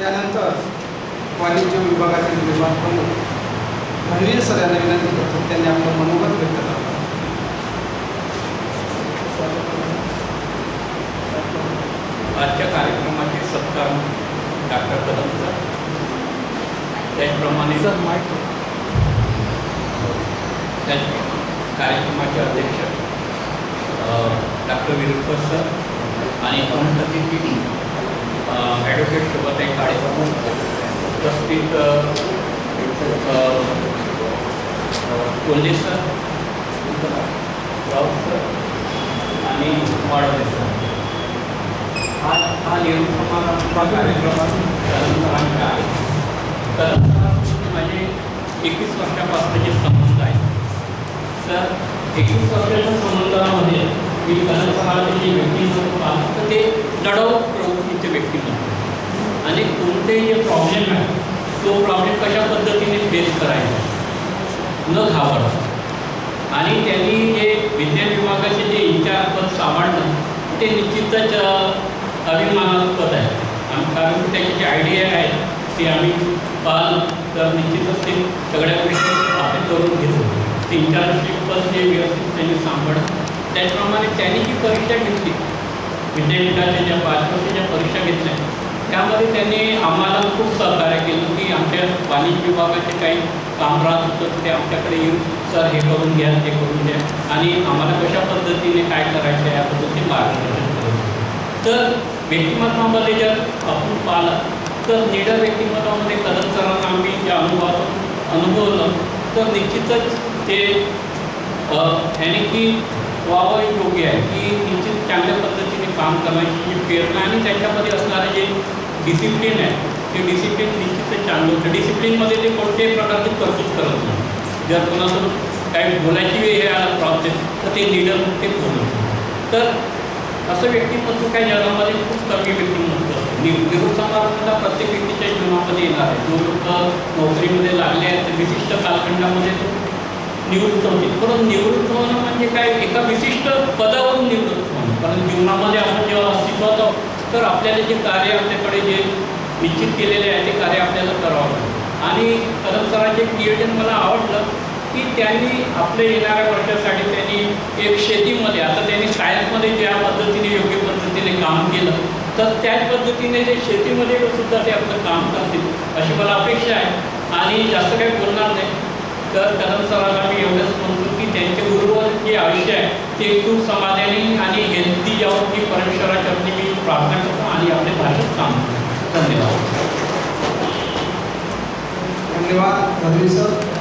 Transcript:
यानंतर वाणिज्य विभागातील विभाग प्रमुख धनवीर सर यांना विनंती करतो त्यांनी आपलं मनोगत व्यक्त करावं आजच्या कार्यक्रमाचे सत्कार डॉक्टर कदम सर. त्याचप्रमाणे त्याचप्रमाणे कार्यक्रमाचे अध्यक्ष डॉक्टर विरुद्ध सर आणि प्रमुख अतिथी ॲडव्होकेट शोभाताई काळे उपस्थित अ, कोल्हे सर राऊत सर आणि वाडवले सर. हा हा निवड कार्यक्रमात आहे. तर माझे एकवीस वर्षापासूनचे संबंध आहे. तर एकवीस वर्षाच्या संबंधामध्ये मी करण समाजाचे म्हणून पाहतो. तर ते लढव प्रवृत्तीचे व्यक्ती म्हणतो आणि कोणतेही जे प्रॉब्लेम आहे तो प्रॉब्लेम कशा पद्धतीने फेस करायचा? न घाबरता. आणि त्यांनी जे विज्ञान विभागाचे जे इन्चार्ज पद ते निश्चितच अभिमानास्पद आहे. आणि कारण की त्याची जी आयडिया आहे ती आम्ही पाल तर निश्चितच ते सगळ्या गोष्टी आपण करून घेतो. ते इंटर्नशिप पद जे व्यवस्थित त्यांनी सांभाळलं. त्याचप्रमाणे त्यांनी जी परीक्षा घेतली विद्यापीठाच्या ज्या पाच वर्षाच्या परीक्षा घेतल्या त्यामध्ये त्यांनी आम्हाला खूप सहकार्य केलं की आमच्या वाणिज्य विभागाचे काही काम राहत होतं ते आमच्याकडे येऊन सर हे करून घ्या ते करून द्या आणि आम्हाला कशा पद्धतीने काय करायचं या याबद्दल ते मार्गदर्शन तर व्यक्तिमत्वामध्ये जर आपण पाहिलं तर निडर व्यक्तिमत्वामध्ये कदम सरांना आम्ही जे अनुभव अनुभवलं तर निश्चितच ते ह्याने याने की व्हावं योग्य आहे की निश्चित चांगल्या काम करण्याची जी प्रेरणा आणि त्यांच्यामध्ये असणारे जे डिसिप्लिन आहे ते डिसिप्लिन निश्चितच चांगलं होतं डिसिप्लिनमध्ये ते कोणत्याही प्रकारची तरतूद करत नाही. जर कोणासोबत काही बोलायची वेळ हे आला प्रॉब्लेम तर ते लीडर ते बोलत तर असं व्यक्तिमत्व काय जगामध्ये खूप कमी व्यक्तिमत्व असतं. नि निवृत्त प्रत्येक व्यक्तीच्या जीवनामध्ये येणार आहे. जो लोक नोकरीमध्ये लागले आहेत तर विशिष्ट कालखंडामध्ये निवृत्त होतील. परंतु निवृत्त होणं म्हणजे काय? एका विशिष्ट पदावरून निवृत्त होणं कारण जीवनामध्ये आपण जेव्हा अस्तित्वात आहोत तर आपल्याला जे कार्य आपल्याकडे जे निश्चित केलेले आहे ते कार्य आपल्याला करावं लागतं आणि कदम सरांचे नियोजन मला आवडलं की त्यांनी आपल्या येणाऱ्या वर्षासाठी त्यांनी एक शेतीमध्ये आता त्यांनी सायन्समध्ये ज्या पद्धतीने योग्य पद्धतीने काम केलं तर त्याच पद्धतीने ते शेतीमध्ये सुद्धा ते आपलं काम करतील अशी मला अपेक्षा आहे. आणि जास्त काही बोलणार नाही. तर कदम सरांना मी एवढंच म्हणतो की त्यांचे गुरुवर जे आयुष्य आहे ते खूप समाधानी आणि हेल्दी जाऊन ती परमेश्वराच्या Marisa.